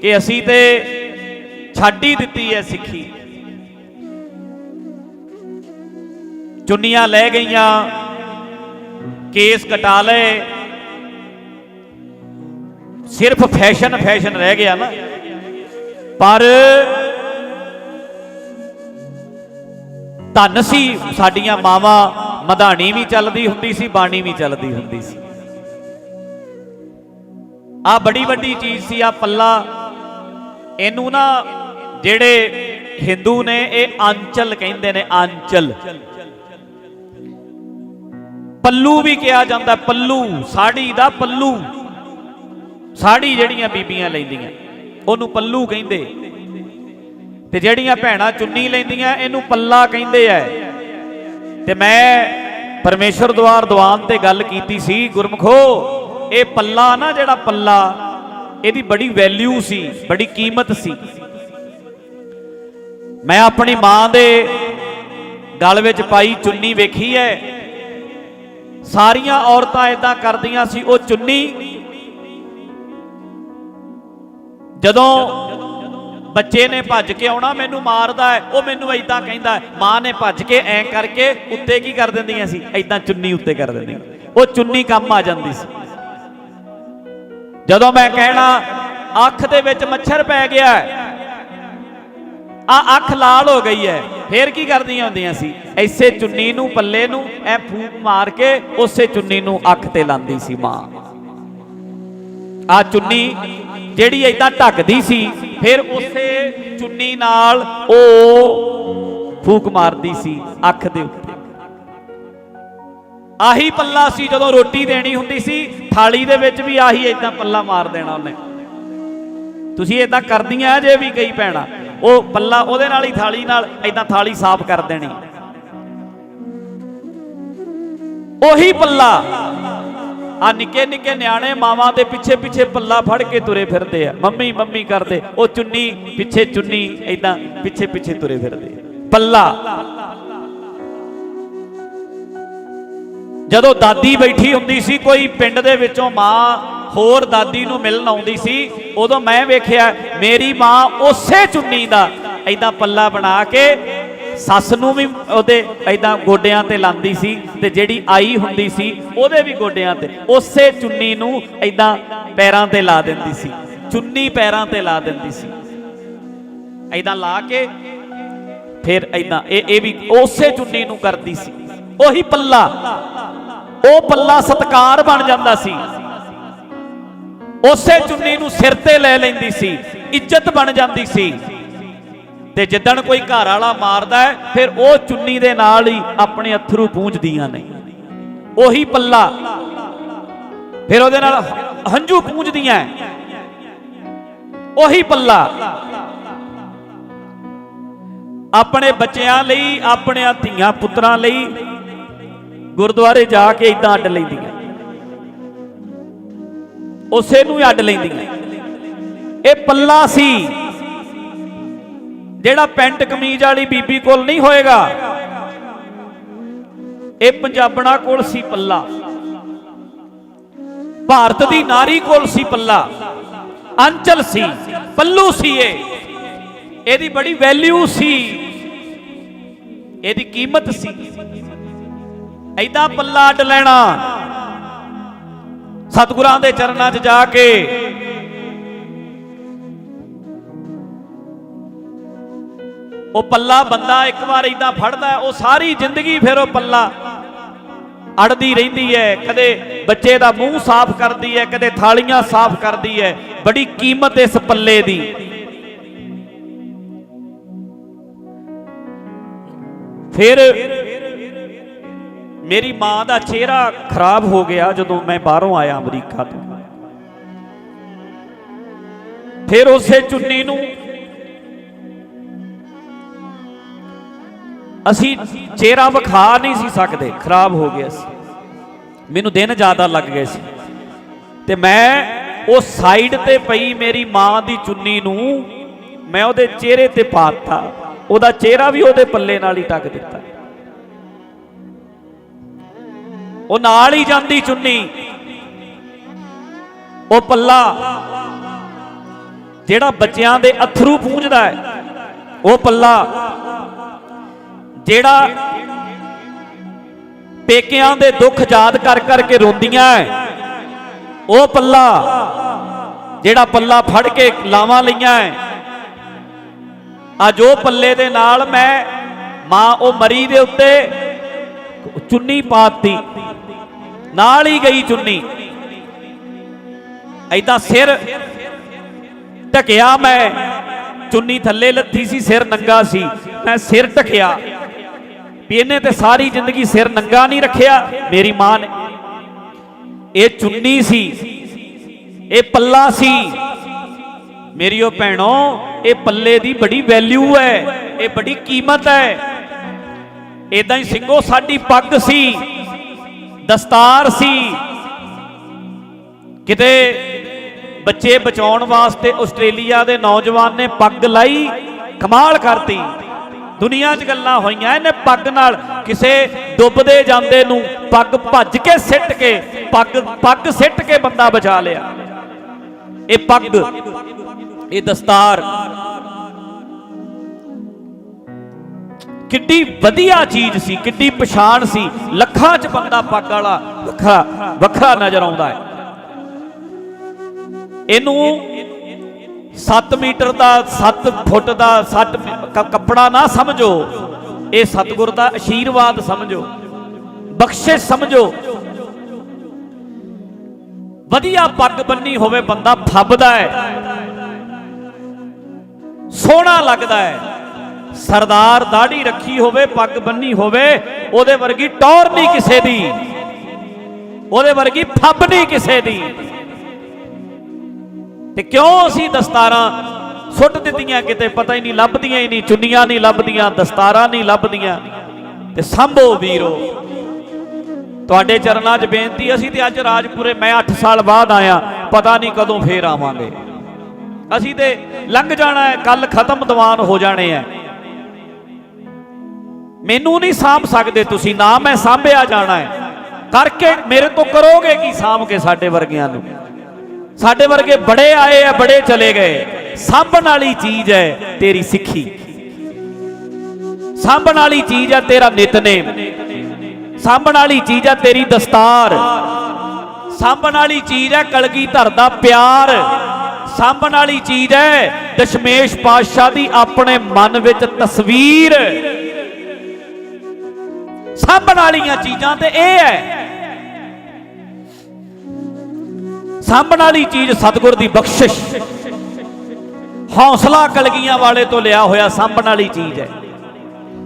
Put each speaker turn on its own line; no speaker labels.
ਕਿ ਅਸੀਂ ਤੇ ਛੱਡ ਹੀ ਦਿੱਤੀ ਹੈ ਸਿੱਖੀ। ਚੁੰਨੀਆਂ ਲੈ ਗਈਆਂ, ਕੇਸ ਕਟਾ ਲਏ। ਸਿਰਫ ਫੈਸ਼ਨ ਫੈਸ਼ਨ ਰਹਿ ਗਿਆ ਨਾ। ਪਰ ਧਨ ਸੀ ਸਾਡੀਆਂ ਮਾਵਾਂ, ਮਧਾਣੀ ਵੀ ਚੱਲਦੀ ਹੁੰਦੀ ਸੀ, ਬਾਣੀ ਵੀ ਚੱਲਦੀ ਹੁੰਦੀ ਸੀ। ਆ ਬੜੀ ਵੱਡੀ ਚੀਜ਼ ਸੀ ਆ ਪੱਲਾ ਇਹਨੂੰ ਨਾ ਜਿਹੜੇ ਹਿੰਦੂ ਨੇ, ਇਹ ਆਂਚਲ ਕਹਿੰਦੇ ਨੇ ਆਂਚਲ ਪੱਲੂ ਵੀ ਕਿਹਾ ਜਾਂਦਾ, ਪੱਲੂ, ਸਾੜੀ ਦਾ ਪੱਲੂ। ਸਾੜੀ ਜਿਹੜੀਆਂ ਬੀਬੀਆਂ ਲੈਂਦੀਆਂ, ਉਹਨੂੰ ਪੱਲੂ ਕਹਿੰਦੇ। ਤੇ ਜਿਹੜੀਆਂ ਭੈਣਾਂ ਚੁੰਨੀ ਲੈਂਦੀਆਂ, ਇਹਨੂੰ ਪੱਲਾ ਕਹਿੰਦੇ ਐ। ਤੇ ਮੈਂ ਪਰਮੇਸ਼ਰ ਦਵਾਰ ਦੀਵਾਨ ਤੇ ਗੱਲ ਕੀਤੀ ਸੀ, ਗੁਰਮਖੋ, ਇਹ ਪੱਲਾ ਨਾ ਜਿਹੜਾ ਪੱਲਾ ਇਹਦੀ ਬੜੀ ਵੈਲਿਊ ਸੀ, ਬੜੀ ਕੀਮਤ ਸੀ। ਮੈਂ ਆਪਣੀ ਮਾਂ ਦੇ ਗਲ ਵਿੱਚ ਪਾਈ ਚੁੰਨੀ ਵੇਖੀ ਐ ਸਾਰੀਆਂ ਔਰਤਾਂ ਇਦਾਂ ਕਰਦੀਆਂ ਸੀ, ਉਹ ਚੁੰਨੀ ਜਦੋਂ ਬੱਚੇ ਨੇ ਭੱਜ ਕੇ ਆਉਣਾ ਮੈਨੂੰ ਮਾਰਦਾ ਹੈ, ਉਹ ਮੈਨੂੰ ਐਦਾਂ ਕਹਿੰਦਾ ਮਾਂ ਨੇ ਭੱਜ ਕੇ ਐਂ ਕਰਕੇ ਉੱਤੇ ਕੀ ਕਰ ਦਿੰਦੀਆਂ ਸੀ? ਐਦਾਂ ਚੁੰਨੀ ਉੱਤੇ ਕਰ ਦਿੰਦੀਆਂ। ਉਹ ਚੁੰਨੀ ਕੰਮ ਆ ਜਾਂਦੀ ਸੀ। ਜਦੋਂ ਮੈਂ ਕਹਿਣਾ, ਅੱਖ ਦੇ ਵਿੱਚ ਮੱਛਰ ਪੈ ਗਿਆ ਆ ਅੱਖ ਲਾਲ ਹੋ ਗਈ ਹੈ, ਫੇਰ ਕੀ ਕਰਦੀਆਂ ਹੁੰਦੀਆਂ ਸੀ? ਐਸੇ ਚੁੰਨੀ ਨੂੰ, ਪੱਲੇ ਨੂੰ, ਐ ਫੂਕ ਮਾਰ ਕੇ ਉਸੇ ਚੁੰਨੀ ਨੂੰ ਅੱਖ ਤੇ ਲਾਂਦੀ ਸੀ ਮਾਂ। ਆ ਚੁੰਨੀ ਜਿਹੜੀ ਏਦਾਂ ਢੱਕਦੀ ਸੀ, ਫਿਰ ਉਸੇ ਚੁੰਨੀ ਨਾਲ ਉਹ ਫੂਕ ਮਾਰਦੀ ਸੀ ਅੱਖ ਦੇ ਉੱਤੇ। ਆਹੀ ਪੱਲਾ ਸੀ ਜਦੋਂ ਰੋਟੀ ਦੇਣੀ ਹੁੰਦੀ ਸੀ, ਥਾਲੀ ਦੇ ਵਿੱਚ ਵੀ ਆਹੀ ਏਦਾਂ ਪੱਲਾ ਮਾਰ ਦੇਣਾ ਉਹਨੇ। ਤੁਸੀਂ ਏਦਾਂ ਕਰਦੀਆਂ ਜੇ ਵੀ ਕਈ ਭੈਣਾਂ, ਉਹ ਪੱਲਾ ਉਹਦੇ ਨਾਲ ਹੀ ਥਾਲੀ ਨਾਲ ਏਦਾਂ ਥਾਲੀ ਸਾਫ਼ ਕਰ ਦੇਣੀ। ਉਹੀ ਪੱਲਾ। ਆ ਨਿੱਕੇ ਨਿੱਕੇ ਨਿਆਣੇ ਮਾਵਾਂ ਦੇ ਪਿੱਛੇ ਪਿੱਛੇ ਪੱਲਾ ਫੜ ਕੇ ਤੁਰੇ ਫਿਰਦੇ ਆ। ਮੰਮੀ ਮੰਮੀ ਕਰਦੇ, ਉਹ ਚੁੰਨੀ ਪਿੱਛੇ ਚੁੰਨੀ ਏਦਾਂ ਪਿੱਛੇ ਪਿੱਛੇ ਤੁਰੇ ਫਿਰਦੇ। ਪੱਲਾ। ਜਦੋਂ ਦਾਦੀ ਬੈਠੀ ਹੁੰਦੀ ਸੀ, ਕੋਈ ਪਿੰਡ ਦੇ ਵਿੱਚੋਂ ਮਾਂ ਹੋਰ ਦਾਦੀ ਨੂੰ ਮਿਲਣ ਆਉਂਦੀ ਸੀ, ਉਦੋਂ ਮੈਂ ਵੇਖਿਆ ਮੇਰੀ ਮਾਂ ਉਸੇ ਚੁੰਨੀ ਦਾ ਐਦਾਂ ਪੱਲਾ ਬਣਾ ਕੇ ਸੱਸ ਨੂੰ ਵੀ ਉਹਦੇ ਐਦਾਂ ਗੋਡਿਆਂ ਤੇ ਲਾਂਦੀ ਸੀ ਤੇ ਜਿਹੜੀ ਆਈ ਹੁੰਦੀ ਸੀ, ਉਹਦੇ ਵੀ ਗੋਡਿਆਂ ਤੇ, ਉਸੇ ਚੁੰਨੀ ਨੂੰ ਐਦਾਂ ਪੈਰਾਂ ਤੇ ਲਾ ਦਿੰਦੀ ਸੀ, ਚੁੰਨੀ ਪੈਰਾਂ ਤੇ ਲਾ ਦਿੰਦੀ ਸੀ। ਐਦਾਂ ਲਾ ਕੇ ਫਿਰ ਐਦਾਂ ਇਹ ਇਹ ਵੀ ਉਸੇ ਚੁੰਨੀ ਨੂੰ ਕਰਦੀ ਸੀ, ਉਹੀ ਪੱਲਾ। ਉਹ ਪੱਲਾ ਸਤਕਾਰ ਬਣ ਜਾਂਦਾ ਸੀ। ਉਸੇ ਚੁੰਨੀ ਨੂੰ ਸਿਰ ਤੇ ਲੈ ਲੈਂਦੀ ਸੀ, ਇੱਜ਼ਤ ਬਣ ਜਾਂਦੀ ਸੀ। ਤੇ ਜਿੱਦਣ ਕੋਈ ਘਰ ਵਾਲਾ ਮਾਰਦਾ ਹੈ, ਫਿਰ ਉਹ ਚੁੰਨੀ ਦੇ ਨਾਲ ਹੀ ਆਪਣੇ ਅਥਰੂ ਪੂੰਝਦੀਆਂ ਨੇ। ਉਹੀ ਪੱਲਾ। ਫਿਰ ਉਹਦੇ ਨਾਲ ਹੰਝੂ ਪੂੰਝਦੀਆਂ ਉਹੀ ਪੱਲਾ। ਆਪਣੇ ਬੱਚਿਆਂ ਲਈ ਆਪਣੇ ਧੀਆਂ ਪੁੱਤਰਾਂ ਲਈ ਗੁਰਦੁਆਰੇ ਜਾ ਕੇ ਇਦਾਂ ਅੱਡ ਲੈਂਦੀਆਂ। ਉਸੇ ਨੂੰ ਹੀ ਅੱਡ ਲੈਂਦੀਆਂ। ਇਹ ਪੱਲਾ ਸੀ ਜਿਹੜਾ ਪੈਂਟ ਕਮੀਜ਼ ਵਾਲੀ ਬੀਬੀ ਕੋਲ ਨਹੀਂ ਹੋਏਗਾ। ਇਹ ਪੰਜਾਬਣਾ ਕੋਲ ਸੀ ਪੱਲਾ। ਭਾਰਤ ਦੀ ਨਾਰੀ ਕੋਲ ਸੀ ਪੱਲਾ। ਅੰਚਲ ਸੀ, ਪੱਲੂ ਸੀ ਇਹ। ਇਹਦੀ ਬੜੀ ਵੈਲਿਊ ਸੀ। ਇਹਦੀ ਕੀਮਤ ਸੀ। ਐਦਾਂ ਪੱਲਾ ਅੱਡ ਲੈਣਾ। ਸਤਿਗੁਰਾਂ ਦੇ ਚਰਨਾਂ 'ਚ ਜਾ ਕੇ। ਉਹ ਪੱਲਾ ਬੰਦਾ ਇੱਕ ਵਾਰ ਇਦਾਂ ਫੜਦਾ ਉਹ ਸਾਰੀ ਜ਼ਿੰਦਗੀ ਫਿਰ ਉਹ ਪੱਲਾ ਅੜਦੀ ਰਹਿੰਦੀ ਹੈ। ਕਦੇ ਬੱਚੇ ਦਾ ਮੂੰਹ ਸਾਫ਼ ਕਰਦੀ ਹੈ, ਕਦੇ ਥਾਲੀਆਂ ਸਾਫ਼ ਕਰਦੀ ਹੈ। ਬੜੀ ਕੀਮਤ ਇਸ ਪੱਲੇ ਦੀ। ਫਿਰ ਮੇਰੀ ਮਾਂ ਦਾ ਚਿਹਰਾ ਖਰਾਬ ਹੋ ਗਿਆ ਜਦੋਂ ਮੈਂ ਬਾਹਰੋਂ ਆਇਆ ਅਮਰੀਕਾ ਤੋਂ। ਫਿਰ ਉਸੇ ਚੁੰਨੀ ਨੂੰ ਅਸੀਂ ਚਿਹਰਾ ਵਿਖਾ ਨਹੀਂ ਸੀ ਸਕਦੇ, ਖਰਾਬ ਹੋ ਗਿਆ ਸੀ। ਮੈਨੂੰ ਦਿਨ ਜ਼ਿਆਦਾ ਲੱਗ ਗਏ ਸੀ। ਤੇ ਮੈਂ ਉਹ ਸਾਈਡ ਤੇ ਪਈ ਮੇਰੀ ਮਾਂ ਦੀ ਚੁੰਨੀ ਨੂੰ, ਮੈਂ ਉਹਦੇ ਚਿਹਰੇ ਤੇ ਪਾਤਾ। ਉਹਦਾ ਚਿਹਰਾ ਵੀ ਉਹਦੇ ਪੱਲੇ ਨਾਲ ਹੀ ਟੱਕ ਦਿੱਤਾ। ਉਹ ਨਾਲ ਹੀ ਜਾਂਦੀ ਚੁੰਨੀ। ਉਹ ਪੱਲਾ ਜਿਹੜਾ ਬੱਚਿਆਂ ਦੇ ਅਥਰੂ ਪੂੰਝਦਾ ਹੈ, ਉਹ ਪੱਲਾ ਜਿਹੜਾ ਪੇਕਿਆਂ ਦੇ ਦੁੱਖ ਯਾਦ ਕਰ ਕਰਕੇ ਰੋਂਦੀਆਂ ਹੈ, ਉਹ ਪੱਲਾ ਜਿਹੜਾ ਪੱਲਾ ਫੜ ਕੇ ਲਾਵਾਂ ਲਈਆਂ ਹੈ। ਅੱਜ ਉਹ ਪੱਲੇ ਦੇ ਨਾਲ ਮੈਂ ਮਾਂ ਉਹ ਮਰੀ ਦੇ ਉੱਤੇ ਚੁੰਨੀ ਪਾਤੀ। ਨਾਲ ਹੀ ਗਈ ਚੁੰਨੀ। ਐਦਾਂ ਸਿਰ ਢਕਿਆ ਮੈਂ। ਚੁੰਨੀ ਥੱਲੇ ਲੱਥੀ ਸੀ, ਸਿਰ ਨੰਗਾ ਸੀ। ਮੈਂ ਸਿਰ ਢਕਿਆ। ਵੀ ਇਹਨੇ ਤੇ ਸਾਰੀ ਜ਼ਿੰਦਗੀ ਸਿਰ ਨੰਗਾ ਨਹੀਂ ਰੱਖਿਆ, ਮੇਰੀ ਮਾਂ ਨੇ। ਇਹ ਚੁੰਨੀ ਸੀ, ਇਹ ਪੱਲਾ ਸੀ। ਮੇਰੀ ਉਹ ਭੈਣੋ, ਇਹ ਪੱਲੇ ਦੀ ਬੜੀ ਵੈਲਿਊ ਹੈ, ਇਹ ਬੜੀ ਕੀਮਤ ਹੈ। ਇਦਾਂ ਹੀ ਸਿੰਘੋ, ਸਾਡੀ ਪੱਗ ਸੀ, ਦਸਤਾਰ ਸੀ। ਕਿਤੇ ਬੱਚੇ ਬਚਾਉਣ ਵਾਸਤੇ ਆਸਟ੍ਰੇਲੀਆ ਦੇ ਨੌਜਵਾਨ ਨੇ ਪੱਗ ਲਾਈ, ਕਮਾਲ ਕਰਤੀ। ਦੁਨੀਆ 'ਚ ਗੱਲਾਂ ਹੋਈਆਂ, ਇਹਨੇ ਪੱਗ ਨਾਲ ਕਿਸੇ ਡੁੱਬਦੇ ਜਾਂਦੇ ਨੂੰ ਪੱਗ ਭੱਜ ਕੇ ਸਿੱਟ ਕੇ, ਪੱਗ ਪੱਗ ਸਿੱਟ ਕੇ ਬੰਦਾ ਬਚਾ ਲਿਆ। ਇਹ ਪੱਗ, ਇਹ ਦਸਤਾਰ ਕਿੱਡੀ ਵਧੀਆ ਚੀਜ਼ ਸੀ, ਕਿੱਡੀ ਪਛਾਣ ਸੀ। ਲੱਖਾਂ 'ਚ ਬੰਦਾ ਪੱਗ ਵਾਲਾ ਵੱਖਰਾ ਵੱਖਰਾ ਨਜ਼ਰ ਆਉਂਦਾ ਹੈ। ਇਹਨੂੰ 7 ਮੀਟਰ ਦਾ 7 ਫੁੱਟ ਦਾ 7 ਕੱਪੜਾ ਨਾ ਸਮਝੋ। ਇਹ ਸਤਿਗੁਰ ਦਾ ਆਸ਼ੀਰਵਾਦ ਸਮਝੋ। ਬਖਸ਼ਿਸ਼ ਸਮਝੋ। ਵਧੀਆ ਪੱਗ ਬੰਨੀ ਹੋਵੇ, ਬੰਦਾ ਫੱਬਦਾ ਹੈ। ਸੋਹਣਾ ਲੱਗਦਾ ਹੈ। ਸਰਦਾਰ ਦਾੜੀ ਰੱਖੀ ਹੋਵੇ, ਪੱਗ ਬੰਨੀ ਹੋਵੇ, ਉਹਦੇ ਵਰਗੀ ਟੌਰ ਨਹੀਂ ਕਿਸੇ ਦੀ। ਉਹਦੇ ਵਰਗੀ ਫੱਬ ਨਹੀਂ ਕਿਸੇ ਦੀ। ਤੇ ਕਿਉਂ ਅਸੀਂ ਦਸਤਾਰਾਂ ਸੁੱਟ ਦਿੱਤੀਆਂ ਕਿਤੇ ਪਤਾ ਹੀ ਨਹੀਂ, ਲੱਭਦੀਆਂ ਹੀ ਨਹੀਂ, ਚੁੰਨੀਆਂ ਨਹੀਂ ਲੱਭਦੀਆਂ, ਦਸਤਾਰਾਂ ਨਹੀਂ ਲੱਭਦੀਆਂ। ਤੇ ਸੰਭੋ ਵੀਰੋ, ਤੁਹਾਡੇ ਚਰਨਾਂ 'ਚ ਬੇਨਤੀ ਅਸੀਂ ਤੇ ਅੱਜ ਰਾਜਪੁਰੇ, ਮੈਂ 8 ਸਾਲ ਬਾਅਦ ਆਇਆ, ਪਤਾ ਨਹੀਂ ਕਦੋਂ ਫੇਰ ਆਵਾਂਗੇ। ਅਸੀਂ ਤੇ ਲੰਘ ਜਾਣਾ ਹੈ ਕੱਲ ਖਤਮ ਦੀਵਾਨ ਹੋ ਜਾਣੇ ਆ ਮੈਨੂੰ ਨਹੀਂ ਸਾਂਭ ਸਕਦੇ ਤੁਸੀਂ, ਨਾ ਮੈਂ ਸਾਂਭਿਆ ਜਾਣਾ ਹੈ। ਕਰਕੇ ਮੇਰੇ ਤੋਂ ਕਰੋਗੇ ਕੀ ਸਾਂਭ ਕੇ ਸਾਡੇ ਵਰਗਿਆਂ ਨੂੰ? ਸਾਡੇ ਵਰਗੇ ਬੜੇ ਆਏ ਆ, ਬੜੇ ਚਲੇ ਗਏ। ਸਾਂਭਣ ਵਾਲੀ ਚੀਜ਼ ਹੈ ਤੇਰੀ ਸਿੱਖੀ। ਸਾਂਭਣ ਵਾਲੀ ਚੀਜ਼ ਹੈ ਤੇਰਾ ਨਿਤਨੇਮ। ਸਾਂਭਣ ਵਾਲੀ ਚੀਜ਼ ਹੈ ਤੇਰੀ ਦਸਤਾਰ। ਸਾਂਭਣ ਵਾਲੀ ਚੀਜ਼ ਹੈ ਕਲਗੀ ਧਰ ਦਾ ਪਿਆਰ। ਸਾਂਭਣ ਵਾਲੀ ਚੀਜ਼ ਹੈ ਦਸ਼ਮੇਸ਼ ਪਾਤਸ਼ਾਹ ਦੀ ਆਪਣੇ ਮਨ ਵਿੱਚ ਤਸਵੀਰ। ਸਾਂਭਣ ਵਾਲੀਆਂ ਚੀਜ਼ਾਂ ਤੇ ਇਹ ਹੈ। ਸਾਂਭਣ ਵਾਲੀ ਚੀਜ਼ ਸਤਿਗੁਰ ਦੀ ਬਖਸ਼ਿਸ਼। ਹੌਸਲਾ ਕਲਗੀਆਂ ਵਾਲੇ ਤੋਂ ਲਿਆ ਹੋਇਆ ਸਾਂਭਣ ਵਾਲੀ ਚੀਜ਼ ਹੈ।